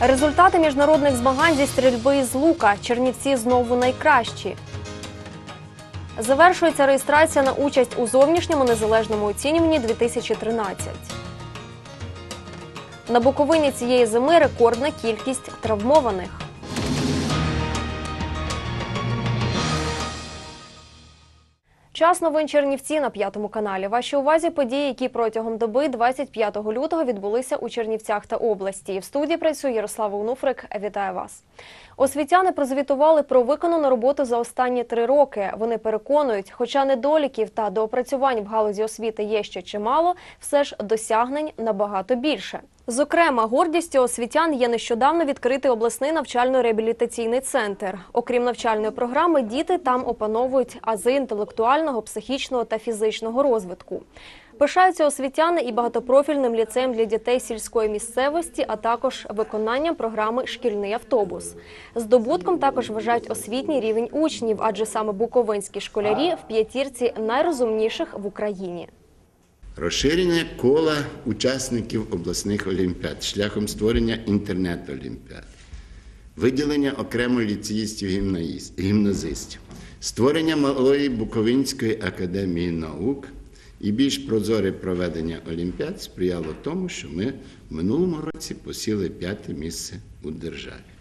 Результати міжнародних змагань зі стрільби з лука. Чернівці знову найкращі. Завершується реєстрація на участь у зовнішньому незалежному оцінюванні 2013. На Буковині цієї зими рекордна кількість травмованих. Час новин Чернівці на п'ятому каналі. Вашій увазі події, які протягом доби 25 лютого відбулися у Чернівцях та області. В студії працює Ярослава Унуфрик. Вітаю вас. Освітяни прозвітували про виконану роботу за останні три роки. Вони переконують, хоча недоліків та доопрацювань в галузі освіти є ще чимало, все ж досягнень набагато більше. Зокрема, гордістю освітян є нещодавно відкритий обласний навчально-реабілітаційний центр. Окрім навчальної програми, діти там опановують ази інтелектуального, психічного та фізичного розвитку. Пишаються освітяни і багатопрофільним ліцеєм для дітей сільської місцевості, а також виконанням програми Шкільний автобус. Здобутком також вважають освітній рівень учнів, адже саме буковинські школярі в п'ятірці найрозумніших в Україні. Розширення кола учасників обласних олімпіад шляхом створення інтернет-олімпіад, виділення окремо ліцеїстів-гімназистів, створення малої Буковинської академії наук і більш прозоре проведення олімпіад сприяло тому, що ми в минулому році посіли п'яте місце у державі.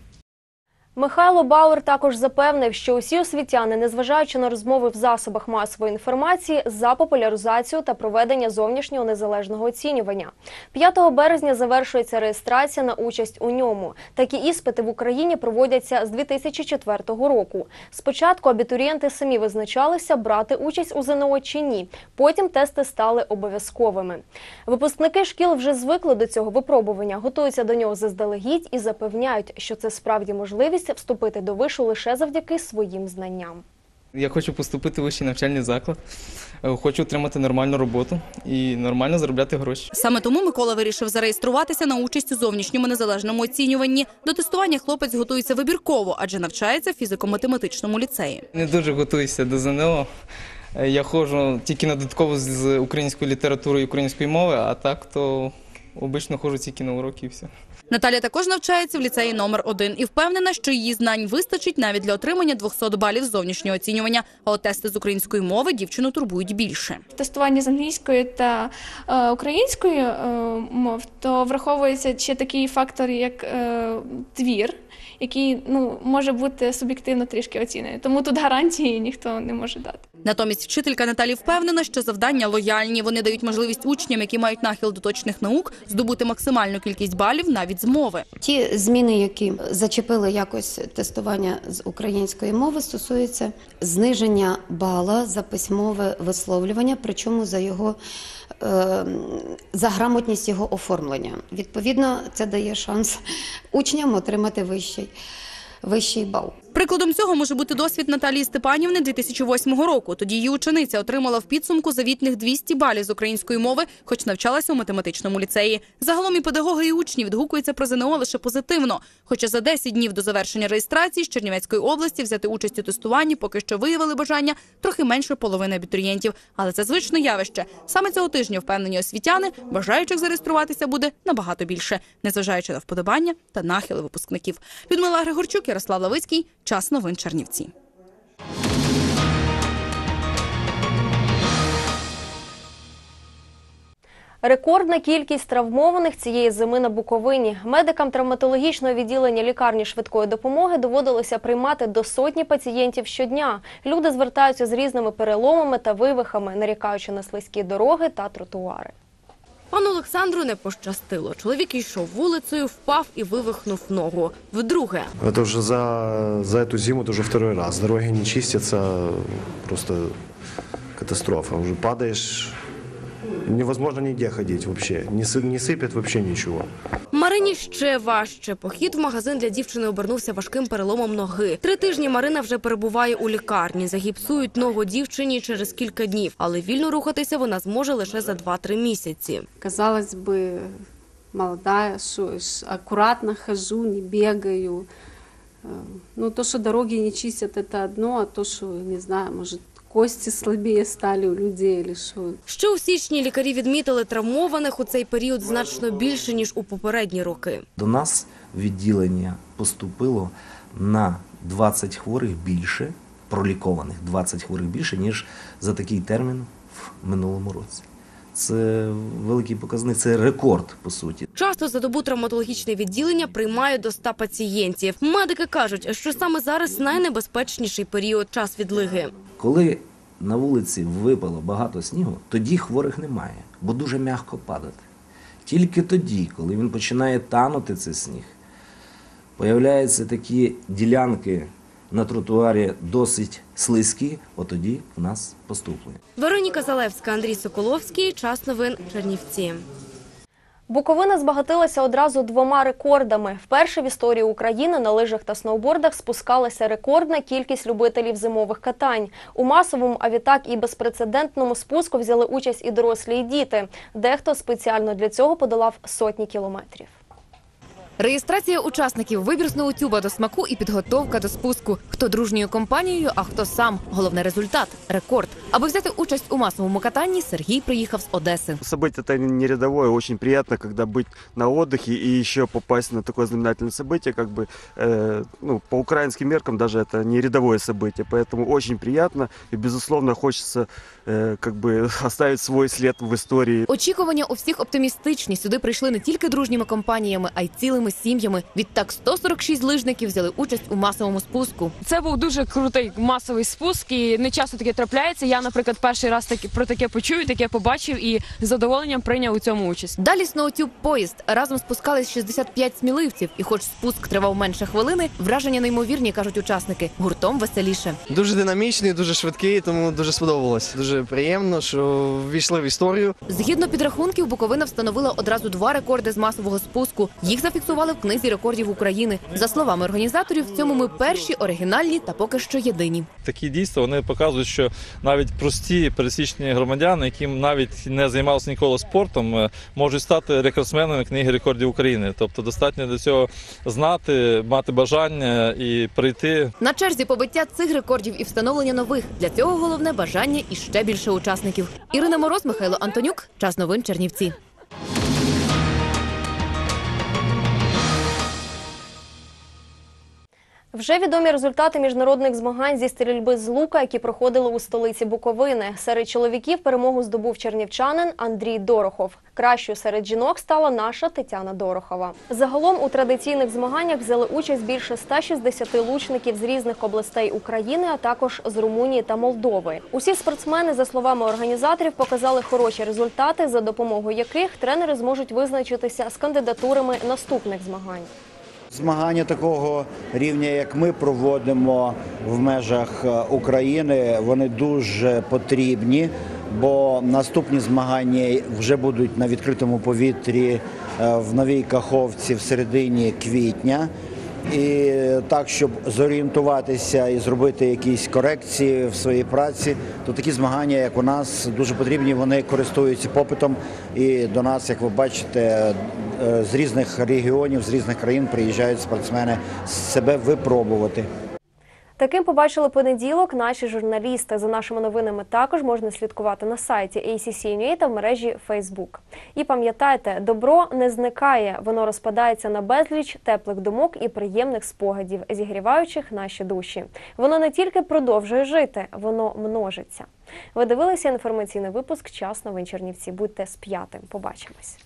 Михайло Бауер також запевнив, що усі освітяни, незважаючи на розмови в засобах масової інформації, за популяризацію та проведення зовнішнього незалежного оцінювання. 5 березня завершується реєстрація на участь у ньому. Такі іспити в Україні проводяться з 2004 року. Спочатку абітурієнти самі визначалися, брати участь у ЗНО чи ні. Потім тести стали обов'язковими. Випускники шкіл вже звикли до цього випробування, готуються до нього заздалегідь і запевняють, що це справді можливість вступити до вишу лише завдяки своїм знанням. Я хочу поступити в вищий навчальний заклад, е, хочу отримати нормальну роботу і нормально заробляти гроші. Саме тому Микола вирішив зареєструватися на участь у зовнішньому незалежному оцінюванні. До тестування хлопець готується вибірково, адже навчається в фізико-математичному ліцеї. Не дуже готуюся до ЗНО. Е, Я ходжу тільки на додатково з української літератури і української мови, а так то обично ходжу тільки на уроки і все. Наталя також навчається в ліцеї номер 1 і впевнена, що її знань вистачить навіть для отримання 200 балів зовнішнього оцінювання. А от тести з української мови дівчину турбують більше. тестування з англійської та е, української е, мов, то враховується ще такий фактор, як е, твір, який ну, може бути суб'єктивно трішки оцінений. Тому тут гарантії ніхто не може дати. Натомість вчителька Наталі впевнена, що завдання лояльні. Вони дають можливість учням, які мають нахил до точних наук, здобути максимальну кількість балів навіть з мови. Ті зміни, які зачепили якось тестування з української мови, стосуються зниження бала за письмове висловлювання, причому за його е, за грамотність його оформлення. Відповідно, це дає шанс учням отримати вищий, вищий бал. Прикладом цього може бути досвід Наталії Степанівни 2008 року. Тоді її учениця отримала в підсумку завітних 200 балів з української мови, хоч навчалася у математичному ліцеї. Загалом і педагоги, і учні відгукуються про ЗНО лише позитивно. Хоча за 10 днів до завершення реєстрації з Чернівецької області взяти участь у тестуванні поки що виявили бажання трохи менше половини абітурієнтів. Але це звичне явище. Саме цього тижня впевнені освітяни, бажаючих зареєструватися буде набагато більше, незважаючи на вподобання та нахили випускників. Людмила Григорчук, Ярослав Лавицький. Час новин Чернівці. Рекордна кількість травмованих цієї зими на Буковині. Медикам травматологічного відділення лікарні швидкої допомоги доводилося приймати до сотні пацієнтів щодня. Люди звертаються з різними переломами та вивихами, нарікаючи на слизькі дороги та тротуари. Пану Олександру не пощастило. Чоловік йшов вулицею, впав і вивихнув ногу. Вдруге. Это уже за, за эту зиму это уже второй раз. Дороги не чистятся, просто катастрофа. Уже падаешь, невозможно нигде ходить вообще. Не, сы- не сыпет вообще ничего. Марині ще важче. Похід в магазин для дівчини обернувся важким переломом ноги. Три тижні Марина вже перебуває у лікарні. Загіпсують ногу дівчині через кілька днів, але вільно рухатися вона зможе лише за 2-3 місяці. казалось бы, молодая, что ж, аккуратно хожу, не бегаю. Э, Ну, то, что дороги не чистят, это одно, а то, что, не знаю, может, кости слабіє стали у людей или Що Ще у січні лікарі відмітили травмованих у цей період значно більше ніж у попередні роки. До нас відділення поступило на 20 хворих більше, пролікованих 20 хворих більше, ніж за такий термін в минулому році. Це великий показник, це рекорд по суті. Часто за добу травматологічне відділення приймає до 100 пацієнтів. Медики кажуть, що саме зараз найнебезпечніший період час відлиги. Коли на вулиці випало багато снігу, тоді хворих немає, бо дуже м'яко падати. Тільки тоді, коли він починає танути цей сніг, появляються такі ділянки на тротуарі досить слизькі, от тоді в нас поступлення. Вероніка Залевська, Андрій Соколовський. Час новин Чернівці. Буковина збагатилася одразу двома рекордами. Вперше в історії України на лижах та сноубордах спускалася рекордна кількість любителів зимових катань. У масовому, а відтак і безпрецедентному спуску взяли участь і дорослі, і діти. Дехто спеціально для цього подолав сотні кілометрів. Реєстрація учасників, вибір сноутюба до смаку і підготовка до спуску. Хто дружньою компанією, а хто сам. Головний результат рекорд. Аби взяти участь у масовому катанні, Сергій приїхав з Одеси. Событие это не рядовое, очень приятно, когда быть на отдыхе и еще попасть на такое знаменательное событие, как бы, э, ну, по украинским меркам даже это не рядовое событие, поэтому очень приятно и, безусловно, хочется э, как бы оставить свой след в истории. Очікування у всіх оптимістичні. Сюди прийшли не тільки дружніми компаніями, а й цілими сім'ями. Відтак 146 лижників взяли участь у масовому спуску. Це був дуже крутий масовий спуск, і не часто таке трапляється. Я, наприклад, перший раз таки про таке почую, таке побачив і з задоволенням прийняв у цьому участь. Далі сноутюб поїзд. Разом спускались 65 сміливців. І хоч спуск тривав менше хвилини, враження неймовірні, кажуть учасники. Гуртом веселіше. Дуже динамічний, дуже швидкий, тому дуже сподобалось. Дуже приємно, що ввійшли в історію. Згідно підрахунків, Буковина встановила одразу два рекорди з масового спуску. Їх зафіксували в книзі рекордів України. За словами організаторів, в цьому ми перші, оригінальні та поки що єдині. Такі дійства вони показують, що навіть прості пересічні громадяни, які навіть не займалися ніколи спортом, е, можуть стати рекордсменами книги рекордів України. Тобто достатньо до цього знати, мати бажання і прийти. На черзі побиття цих рекордів і встановлення нових. Для цього головне бажання і ще більше учасників. Ірина Мороз, Михайло Антонюк. Час новин Чернівці. Вже відомі результати міжнародних змагань зі стрільби з лука, які проходили у столиці Буковини. Серед чоловіків перемогу здобув чернівчанин Андрій Дорохов. Кращою серед жінок стала наша Тетяна Дорохова. Загалом у традиційних змаганнях взяли участь більше 160 лучників з різних областей України, а також з Румунії та Молдови. Усі спортсмени, за словами організаторів, показали хороші результати, за допомогою яких тренери зможуть визначитися з кандидатурами наступних змагань. Змагання такого рівня, як ми проводимо в межах е, України, вони дуже потрібні, бо наступні змагання вже будуть на відкритому повітрі е, в новій Каховці в середині квітня. І так, щоб зорієнтуватися і зробити якісь корекції в своїй праці, то такі змагання, як у нас, дуже потрібні. Вони користуються попитом. І до нас, як ви бачите, е, з різних регіонів, з різних країн приїжджають спортсмени себе випробувати. Таким побачили понеділок наші журналісти. За нашими новинами також можна слідкувати на сайті ACC.UA та в мережі Facebook. І пам'ятайте, добро не зникає, воно розпадається на безліч теплих думок і приємних спогадів, зігріваючих наші душі. Воно не тільки продовжує жити, воно множиться. Ви дивилися інформаційний випуск Час новин Чернівці. Будьте з п'ятим. Побачимось.